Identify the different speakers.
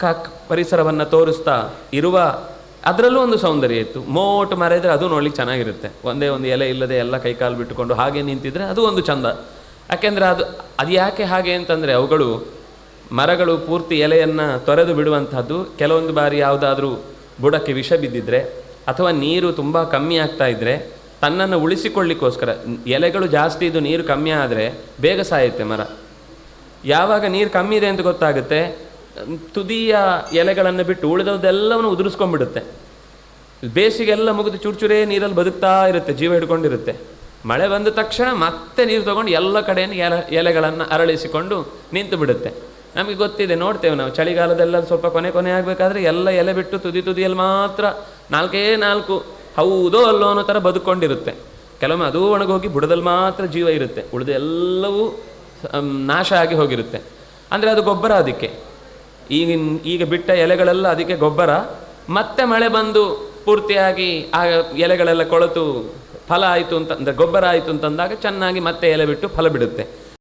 Speaker 1: ಕ ಪರಿಸರವನ್ನು ತೋರಿಸ್ತಾ ಇರುವ ಅದರಲ್ಲೂ ಒಂದು ಸೌಂದರ್ಯ ಇತ್ತು. ಮೋಟು ಮರ ಇದ್ದರೆ ಅದು ನೋಡ್ಲಿಕ್ಕೆ ಚೆನ್ನಾಗಿರುತ್ತೆ. ಒಂದೇ ಒಂದು ಎಲೆ ಇಲ್ಲದೆ ಎಲ್ಲ ಕೈಕಾಲು ಬಿಟ್ಟುಕೊಂಡು ಹಾಗೆ ನಿಂತಿದ್ರೆ ಅದು ಒಂದು ಚಂದ. ಯಾಕೆಂದರೆ ಅದು ಅದು ಯಾಕೆ ಹಾಗೆ ಅಂತಂದರೆ ಅವುಗಳು ಮರಗಳು ಪೂರ್ತಿ ಎಲೆಯನ್ನು ತೊರೆದು ಬಿಡುವಂಥದ್ದು ಕೆಲವೊಂದು ಬಾರಿ ಯಾವುದಾದ್ರೂ ಬುಡಕ್ಕೆ ವಿಷ ಬಿದ್ದಿದ್ರೆ ಅಥವಾ ನೀರು ತುಂಬ ಕಮ್ಮಿ ಆಗ್ತಾ ಇದ್ದರೆ ತನ್ನನ್ನು ಉಳಿಸಿಕೊಳ್ಳಿಕ್ಕೋಸ್ಕರ, ಎಲೆಗಳು ಜಾಸ್ತಿ ಇದು ನೀರು ಕಮ್ಮಿ ಆದರೆ ಬೇಗ ಸಾಯುತ್ತೆ ಮರ. ಯಾವಾಗ ನೀರು ಕಮ್ಮಿ ಇದೆ ಅಂತ ಗೊತ್ತಾಗುತ್ತೆ? ತುದಿಯ ಎಲೆಗಳನ್ನು ಬಿಟ್ಟು ಉಳಿದದ್ದೆಲ್ಲವನ್ನು ಉದುರಿಸ್ಕೊಂಡ್ಬಿಡುತ್ತೆ. ಬೇಸಿಗೆಲ್ಲ ಮುಗಿದು ಚೂರ್ಚೂರೇ ನೀರಲ್ಲಿ ಬದುಕ್ತಾ ಇರುತ್ತೆ, ಜೀವ ಹಿಡ್ಕೊಂಡಿರುತ್ತೆ. ಮಳೆ ಬಂದ ತಕ್ಷಣ ಮತ್ತೆ ನೀರು ತಗೊಂಡು ಎಲ್ಲ ಕಡೆಯನ್ನು ಎಲೆ, ಎಲೆಗಳನ್ನು ಅರಳಿಸಿಕೊಂಡು ನಿಂತು ಬಿಡುತ್ತೆ ನಮಗೆ ಗೊತ್ತಿದೆ, ನೋಡ್ತೇವೆ ನಾವು ಚಳಿಗಾಲದೆಲ್ಲ ಸ್ವಲ್ಪ ಕೊನೆ ಕೊನೆ ಆಗಬೇಕಾದ್ರೆ ಎಲ್ಲ ಎಲೆ ಬಿಟ್ಟು ತುದಿ ತುದಿಯಲ್ಲಿ ಮಾತ್ರ ನಾಲ್ಕೇ ನಾಲ್ಕು ಹೌದೋ ಅಲ್ಲೋ ಅನ್ನೋ ಥರ ಬದುಕೊಂಡಿರುತ್ತೆ ಕೆಲವೊಮ್ಮೆ ಅದೂ ಒಣಗೋಗಿ ಬುಡದಲ್ಲಿ ಮಾತ್ರ ಜೀವ ಇರುತ್ತೆ ಉಳಿದ ಎಲ್ಲವೂ ನಾಶ ಆಗಿ ಹೋಗಿರುತ್ತೆ. ಅಂದರೆ ಅದು ಗೊಬ್ಬರ ಅದಕ್ಕೆ. ಈಗಿನ, ಈಗ ಬಿಟ್ಟ ಎಲೆಗಳೆಲ್ಲ ಅದಕ್ಕೆ ಗೊಬ್ಬರ. ಮತ್ತೆ ಮಳೆ ಬಂದು ಪೂರ್ತಿಯಾಗಿ ಆ ಎಲೆಗಳೆಲ್ಲ ಕೊಳೆತು, ಫಲ ಆಯಿತು ಅಂತ, ಅಂದರೆ ಗೊಬ್ಬರ ಆಯಿತು ಅಂತಂದಾಗ ಚೆನ್ನಾಗಿ ಮತ್ತೆ ಎಲೆ ಬಿಟ್ಟು ಫಲ ಬಿಡುತ್ತೆ.